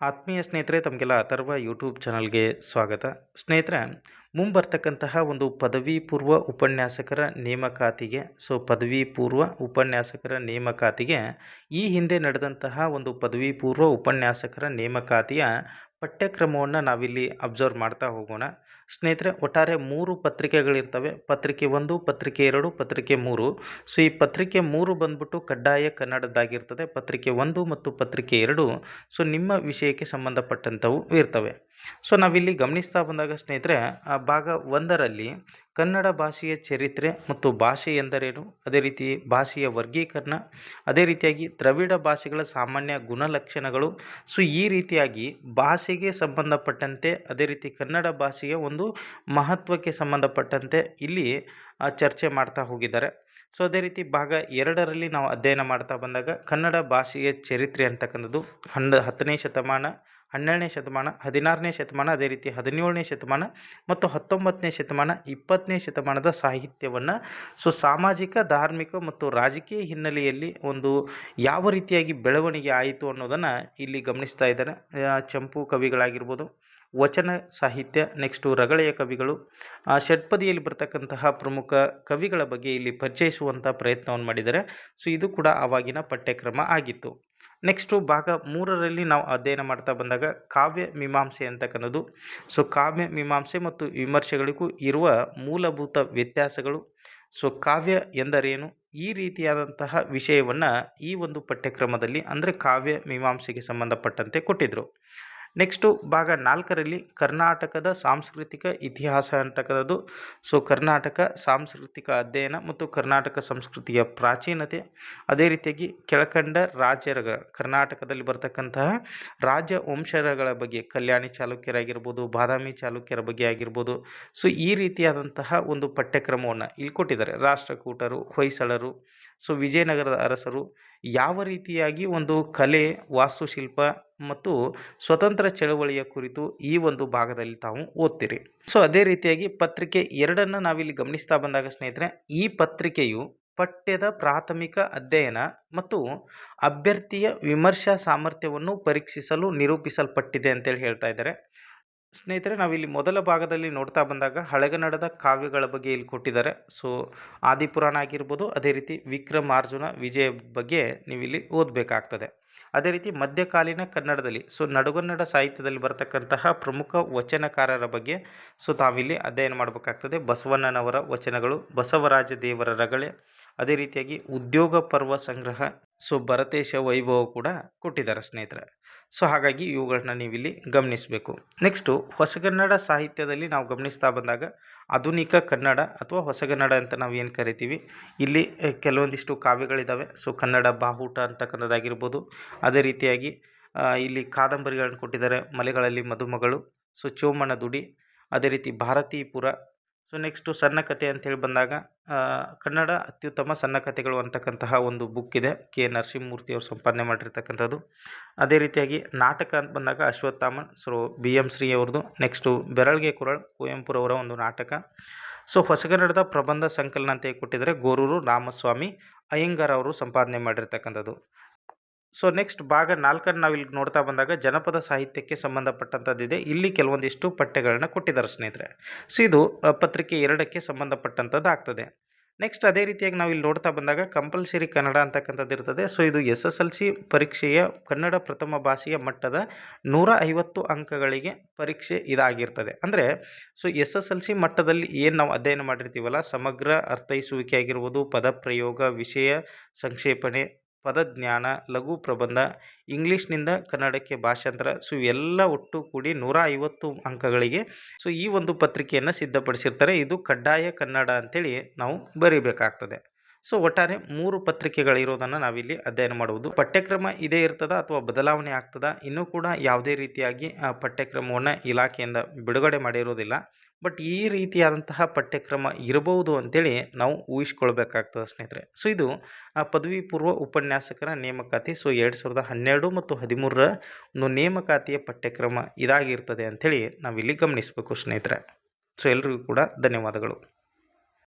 ಆತ್ಮೀಯ ಸ್ನೇಹಿತರೆ, ತಮಗೆಲ್ಲ ಅಥರ್ವ ಯೂಟ್ಯೂಬ್ ಚಾನಲ್ಗೆ ಸ್ವಾಗತ. ಸ್ನೇಹಿತರೆ, ಮುಂಬರ್ತಕ್ಕಂತಹ ಒಂದು ಪದವಿ ಪೂರ್ವ ಉಪನ್ಯಾಸಕರ ನೇಮಕಾತಿಗೆ, ಸೊ ಪದವಿ ಪೂರ್ವ ಉಪನ್ಯಾಸಕರ ನೇಮಕಾತಿಗೆ ಈ ಹಿಂದೆ ನಡೆದಂತಹ ಒಂದು ಪದವಿ ಪೂರ್ವ ಉಪನ್ಯಾಸಕರ ನೇಮಕಾತಿಯ ಪಠ್ಯಕ್ರಮವನ್ನು ನಾವಿಲ್ಲಿ ಅಬ್ಸರ್ವ್ ಮಾಡ್ತಾ ಹೋಗೋಣ. ಸ್ನೇಹಿತರೆ, ಒಟ್ಟಾರೆ ಮೂರು ಪತ್ರಿಕೆಗಳಿರ್ತವೆ. ಪತ್ರಿಕೆ ಒಂದು, ಪತ್ರಿಕೆ ಎರಡು, ಪತ್ರಿಕೆ ಮೂರು. ಸೊ, ಈ ಪತ್ರಿಕೆ ಮೂರು ಬಂದ್ಬಿಟ್ಟು ಕಡ್ಡಾಯ ಕನ್ನಡದ್ದಾಗಿರ್ತದೆ. ಪತ್ರಿಕೆ ಒಂದು ಮತ್ತು ಪತ್ರಿಕೆ ಎರಡು. ಸೊ, ನಿಮ್ಮ ವಿಷಯಕ್ಕೆ ಸಂಬಂಧಪಟ್ಟಂಥವು ಇರ್ತವೆ. ಸೊ ನಾವಿಲ್ಲಿ ಗಮನಿಸ್ತಾ ಬಂದಾಗ ಸ್ನೇಹಿತರೆ, ಆ ಭಾಗ ಒಂದರಲ್ಲಿ ಕನ್ನಡ ಭಾಷೆಯ ಚರಿತ್ರೆ ಮತ್ತು ಭಾಷೆ ಎಂದರೇನು? ಅದೇ ರೀತಿ ಭಾಷೆಯ ವರ್ಗೀಕರಣ, ಅದೇ ರೀತಿಯಾಗಿ ದ್ರವಿಡ ಭಾಷೆಗಳ ಸಾಮಾನ್ಯ ಗುಣಲಕ್ಷಣಗಳು. ಸೊ ಈ ರೀತಿಯಾಗಿ ಭಾಷೆಗೆ ಸಂಬಂಧಪಟ್ಟಂತೆ, ಅದೇ ರೀತಿ ಕನ್ನಡ ಭಾಷೆಯ ಒಂದು ಮಹತ್ವಕ್ಕೆ ಸಂಬಂಧಪಟ್ಟಂತೆ ಇಲ್ಲಿ ಚರ್ಚೆ ಮಾಡ್ತಾ ಹೋಗಿದ್ದಾರೆ. ಸೊ ಅದೇ ರೀತಿ ಭಾಗ ಎರಡರಲ್ಲಿ ನಾವು ಅಧ್ಯಯನ ಮಾಡ್ತಾ ಬಂದಾಗ ಕನ್ನಡ ಭಾಷೆಯ ಚರಿತ್ರೆ ಅಂತಕ್ಕಂಥದ್ದು ಹನ್ನ, ಹತ್ತನೇ ಶತಮಾನ ಹನ್ನೆರಡನೇ ಶತಮಾನ, ಹದಿನಾರನೇ ಶತಮಾನ, ಅದೇ ರೀತಿ ಹದಿನೇಳನೇ ಶತಮಾನ ಮತ್ತು ಹತ್ತೊಂಬತ್ತನೇ ಶತಮಾನ, ಇಪ್ಪತ್ತನೇ ಶತಮಾನದ ಸಾಹಿತ್ಯವನ್ನು ಸೊ ಸಾಮಾಜಿಕ, ಧಾರ್ಮಿಕ ಮತ್ತು ರಾಜಕೀಯ ಹಿನ್ನೆಲೆಯಲ್ಲಿ ಒಂದು ಯಾವ ರೀತಿಯಾಗಿ ಬೆಳವಣಿಗೆ ಆಯಿತು ಅನ್ನೋದನ್ನು ಇಲ್ಲಿ ಗಮನಿಸ್ತಾ ಇದ್ದಾರೆ. ಚಂಪು ಕವಿಗಳಾಗಿರ್ಬೋದು, ವಚನ, ಸಾಹಿತ್ಯ ನೆಕ್ಸ್ಟು ರಗಳೆಯ ಕವಿಗಳು ಷಟ್ಪದಿಯಲ್ಲಿ ಬರ್ತಕ್ಕಂತಹ ಪ್ರಮುಖ ಕವಿಗಳ ಬಗ್ಗೆ ಇಲ್ಲಿ ಪರಿಚಯಿಸುವಂಥ ಪ್ರಯತ್ನವನ್ನು ಮಾಡಿದ್ದಾರೆ. ಸೊ ಇದು ಕೂಡ ಆವಾಗಿನ ಪಠ್ಯಕ್ರಮ ಆಗಿತ್ತು. ನೆಕ್ಸ್ಟು ಭಾಗ ಮೂರರಲ್ಲಿ ನಾವು ಅಧ್ಯಯನ ಮಾಡ್ತಾ ಬಂದಾಗ ಕಾವ್ಯ ಮೀಮಾಂಸೆ ಅಂತಕ್ಕಂಥದ್ದು. ಸೊ, ಕಾವ್ಯ ಮೀಮಾಂಸೆ ಮತ್ತು ವಿಮರ್ಶೆಗಳಿಗೂ ಇರುವ ಮೂಲಭೂತ ವ್ಯತ್ಯಾಸಗಳು. ಸೊ, ಕಾವ್ಯ ಎಂದರೇನು? ಈ ರೀತಿಯಾದಂತಹ ವಿಷಯವನ್ನು ಈ ಒಂದು ಪಠ್ಯಕ್ರಮದಲ್ಲಿ, ಅಂದರೆ ಕಾವ್ಯ ಮೀಮಾಂಸೆಗೆ ಸಂಬಂಧಪಟ್ಟಂತೆ ಕೊಟ್ಟಿದ್ದರು ನೆಕ್ಸ್ಟು ಭಾಗ ನಾಲ್ಕರಲ್ಲಿ ಕರ್ನಾಟಕದ ಸಾಂಸ್ಕೃತಿಕ ಇತಿಹಾಸ ಅಂತಕ್ಕಂಥದ್ದು ಸೊ ಕರ್ನಾಟಕ ಸಾಂಸ್ಕೃತಿಕ ಅಧ್ಯಯನ ಮತ್ತು ಕರ್ನಾಟಕ ಸಂಸ್ಕೃತಿಯ ಪ್ರಾಚೀನತೆ. ಅದೇ ರೀತಿಯಾಗಿ ಕೆಳಕಂಡ ರಾಜ್ಯರ ಕರ್ನಾಟಕದಲ್ಲಿ ಬರ್ತಕ್ಕಂತಹ ರಾಜ್ಯ ವಂಶರಗಳ ಬಗ್ಗೆ, ಕಲ್ಯಾಣಿ ಚಾಲುಕ್ಯರಾಗಿರ್ಬೋದು, ಬಾದಾಮಿ ಚಾಲುಕ್ಯರ ಬಗ್ಗೆ ಆಗಿರ್ಬೋದು. ಸೊ ಈ ರೀತಿಯಾದಂತಹ ಒಂದು ಪಠ್ಯಕ್ರಮವನ್ನು ಇಲ್ಲಿ ಕೊಟ್ಟಿದ್ದಾರೆ. ರಾಷ್ಟ್ರಕೂಟರು, ಹೊಯ್ಸಳರು ಸೊ ವಿಜಯನಗರದ ಅರಸರು ಯಾವ ರೀತಿಯಾಗಿ ಒಂದು ಕಲೆ, ವಾಸ್ತುಶಿಲ್ಪ ಮತ್ತು ಸ್ವತಂತ್ರ ಚಳವಳಿಯ ಕುರಿತು ಈ ಒಂದು ಭಾಗದಲ್ಲಿ ತಾವು ಓದ್ತೀರಿ. ಸೊ ಅದೇ ರೀತಿಯಾಗಿ ಪತ್ರಿಕೆ ಎರಡನ್ನು ನಾವಿಲ್ಲಿ ಗಮನಿಸ್ತಾ ಬಂದಾಗ ಸ್ನೇಹಿತರೆ, ಈ ಪತ್ರಿಕೆಯು ಪಠ್ಯದ ಪ್ರಾಥಮಿಕ ಅಧ್ಯಯನ ಮತ್ತು ಅಭ್ಯರ್ಥಿಯ ವಿಮರ್ಶಾ ಸಾಮರ್ಥ್ಯವನ್ನು ಪರೀಕ್ಷಿಸಲು ನಿರೂಪಿಸಲ್ಪಟ್ಟಿದೆ ಅಂತೇಳಿ ಹೇಳ್ತಾ ಇದ್ದಾರೆ. ಸ್ನೇಹಿತರೆ, ನಾವಿಲ್ಲಿ ಮೊದಲ ಭಾಗದಲ್ಲಿ ನೋಡ್ತಾ ಬಂದಾಗ ಹಳೆಗನ್ನಡದ ಕಾವ್ಯಗಳ ಬಗ್ಗೆ ಇಲ್ಲಿ ಕೊಟ್ಟಿದ್ದಾರೆ. ಸೊ, ಆದಿಪುರಾಣ ಆಗಿರ್ಬೋದು, ಅದೇ ರೀತಿ ವಿಕ್ರಮಾರ್ಜುನ ವಿಜಯ ಬಗ್ಗೆ ನೀವಿಲ್ಲಿ ಓದಬೇಕಾಗ್ತದೆ. ಅದೇ ರೀತಿ ಮಧ್ಯಕಾಲೀನ ಕನ್ನಡದಲ್ಲಿ, ಸೊ, ನಡುಗನ್ನಡ ಸಾಹಿತ್ಯದಲ್ಲಿ ಬರತಕ್ಕಂತಹ ಪ್ರಮುಖ ವಚನಕಾರರ ಬಗ್ಗೆ, ಸೊ, ತಾವಿಲ್ಲಿ ಅಧ್ಯಯನ ಮಾಡಬೇಕಾಗ್ತದೆ. ಬಸವಣ್ಣನವರ ವಚನಗಳು, ಬಸವರಾಜ ದೇವರ ರಗಳೆ, ಅದೇ ರೀತಿಯಾಗಿ ಉದ್ಯೋಗ ಪರ್ವ ಸಂಗ್ರಹ, ಸೊ, ಭರತೇಶ ವೈಭವ ಕೂಡ ಕೊಟ್ಟಿದ್ದಾರೆ ಸ್ನೇಹಿತರೆ. ಸೊ ಹಾಗಾಗಿ ಇವುಗಳನ್ನ ನೀವಿಲ್ಲಿ ಗಮನಿಸಬೇಕು. ನೆಕ್ಸ್ಟು ಹೊಸಗನ್ನಡ ಸಾಹಿತ್ಯದಲ್ಲಿ ನಾವು ಗಮನಿಸ್ತಾ ಬಂದಾಗ ಆಧುನಿಕ ಕನ್ನಡ ಅಥವಾ ಹೊಸಗನ್ನಡ ಅಂತ ನಾವು ಏನು ಕರಿತೀವಿ? ಇಲ್ಲಿ ಕೆಲವೊಂದಿಷ್ಟು ಕಾವ್ಯಗಳಿದ್ದಾವೆ ಸೊ ಕನ್ನಡ ಬಾಹುಟ ಅಂತಕ್ಕಂಥದ್ದಾಗಿರ್ಬೋದು. ಅದೇ ರೀತಿಯಾಗಿ ಇಲ್ಲಿ ಕಾದಂಬರಿಗಳನ್ನು ಕೊಟ್ಟಿದ್ದಾರೆ. ಮಲೆಗಳಲ್ಲಿ ಮದುಮಗಳು. ಸೊ ಚೋಮನ ದುಡಿ. ಅದೇ ರೀತಿ ಭಾರತೀಪುರ. ಸೊ ನೆಕ್ಸ್ಟು ಸಣ್ಣ ಕಥೆ ಅಂತೇಳಿ ಬಂದಾಗ ಕನ್ನಡ ಅತ್ಯುತ್ತಮ ಸಣ್ಣ ಕಥೆಗಳು ಅಂತಕ್ಕಂತಹ ಒಂದು ಬುಕ್ ಇದೆ. ಕೆ. ನರಸಿಂಹಮೂರ್ತಿ ಅವರು ಸಂಪಾದನೆ ಮಾಡಿರ್ತಕ್ಕಂಥದ್ದು. ಅದೇ ರೀತಿಯಾಗಿ ನಾಟಕ ಅಂತ ಬಂದಾಗ ಅಶ್ವತ್ಥಾಮನ್ ಸೊ ಬಿ. ಎಂ. ಶ್ರೀ ಅವ್ರದ್ದು. ನೆಕ್ಸ್ಟು ಬೆರಳ್ಗೆ ಕುರಳ್, ಕುವೆಂಪುರವರ ಒಂದು ನಾಟಕ. ಸೊ ಹೊಸಗನ್ನಡದ ಪ್ರಬಂಧ ಸಂಕಲನ ಅಂತ ಕೊಟ್ಟಿದ್ದಾರೆ ಗೋರೂರು ರಾಮಸ್ವಾಮಿ ಅಯ್ಯಂಗಾರ್ ಅವರು ಸಂಪಾದನೆ ಮಾಡಿರ್ತಕ್ಕಂಥದ್ದು. ಸೊ ನೆಕ್ಸ್ಟ್ ಭಾಗ ನಾಲ್ಕನ್ನು ಇಲ್ಲಿ ನೋಡ್ತಾ ಬಂದಾಗ ಜನಪದ ಸಾಹಿತ್ಯಕ್ಕೆ ಸಂಬಂಧಪಟ್ಟಂಥದ್ದಿದೆ. ಇಲ್ಲಿ ಕೆಲವೊಂದಿಷ್ಟು ಪಠ್ಯಗಳನ್ನ ಕೊಟ್ಟಿದ್ದಾರೆ ಸ್ನೇಹಿತರೆ. ಸೊ ಇದು ಪತ್ರಿಕೆ ಎರಡಕ್ಕೆ ಸಂಬಂಧಪಟ್ಟಂಥದ್ದು ಆಗ್ತದೆ. ನೆಕ್ಸ್ಟ್ ಅದೇ ರೀತಿಯಾಗಿ ನಾವು ಇಲ್ಲಿ ನೋಡ್ತಾ ಬಂದಾಗ ಕಂಪಲ್ಸರಿ ಕನ್ನಡ ಅಂತಕ್ಕಂಥದ್ದು ಇರ್ತದೆ. ಸೊ ಇದು ಎಸ್ ಎಸ್ ಎಲ್ ಸಿ ಪರೀಕ್ಷೆಯ ಕನ್ನಡ ಪ್ರಥಮ ಭಾಷೆಯ ಮಟ್ಟದ ನೂರ ಐವತ್ತು ಅಂಕಗಳಿಗೆ ಪರೀಕ್ಷೆ ಇದಾಗಿರ್ತದೆ. ಅಂದರೆ so S S L C ಮಟ್ಟದಲ್ಲಿ ಏನು ನಾವು ಅಧ್ಯಯನ ಮಾಡಿರ್ತೀವಲ್ಲ, ಸಮಗ್ರ ಅರ್ಥೈಸುವಿಕೆ ಆಗಿರ್ಬೋದು, ಪದಪ್ರಯೋಗ, ವಿಷಯ ಸಂಕ್ಷೇಪಣೆ ಪದಜ್ಞಾನ, ಲಘು ಪ್ರಬಂಧ, ಇಂಗ್ಲೀಷ್ನಿಂದ ಕನ್ನಡಕ್ಕೆ ಭಾಷಾಂತರ, ಸೊ ಇವೆಲ್ಲ ಒಟ್ಟು ಕೂಡಿ ನೂರ ಐವತ್ತು ಅಂಕಗಳಿಗೆ ಸೊ ಈ ಒಂದು ಪತ್ರಿಕೆಯನ್ನು ಸಿದ್ಧಪಡಿಸಿರ್ತಾರೆ. ಇದು ಕಡ್ಡಾಯ ಕನ್ನಡ ಅಂತೇಳಿ ನಾವು ಬರೀಬೇಕಾಗ್ತದೆ. ಸೊ ಒಟ್ಟಾರೆ ಮೂರು ಪತ್ರಿಕೆಗಳಿರೋದನ್ನು ನಾವಿಲ್ಲಿ ಅಧ್ಯಯನ ಮಾಡುವುದು. ಪಠ್ಯಕ್ರಮ ಇದೇ ಇರ್ತದ ಅಥವಾ ಬದಲಾವಣೆ ಆಗ್ತದ? ಇನ್ನೂ ಕೂಡ ಯಾವುದೇ ರೀತಿಯಾಗಿ ಪಠ್ಯಕ್ರಮವನ್ನು ಇಲಾಖೆಯಿಂದ ಬಿಡುಗಡೆ ಮಾಡಿರೋದಿಲ್ಲ. ಬಟ್ ಈ ರೀತಿಯಾದಂತಹ ಪಠ್ಯಕ್ರಮ ಇರಬಹುದು ಅಂತೇಳಿ ನಾವು ಊಹಿಸ್ಕೊಳ್ಬೇಕಾಗ್ತದೆ ಸ್ನೇಹಿತರೆ. ಸೊ ಇದು ಪದವಿ ಪೂರ್ವ ಉಪನ್ಯಾಸಕರ ನೇಮಕಾತಿ. ಸೊ ಎರಡು ಸಾವಿರದ ಹನ್ನೆರಡು ಮತ್ತು ಹದಿಮೂರರ ಒಂದು ನೇಮಕಾತಿಯ ಪಠ್ಯಕ್ರಮ ಇದಾಗಿರ್ತದೆ ಅಂಥೇಳಿ ನಾವಿಲ್ಲಿ ಗಮನಿಸಬೇಕು ಸ್ನೇಹಿತರೆ. ಸೊ ಎಲ್ರಿಗೂ ಕೂಡ ಧನ್ಯವಾದಗಳು.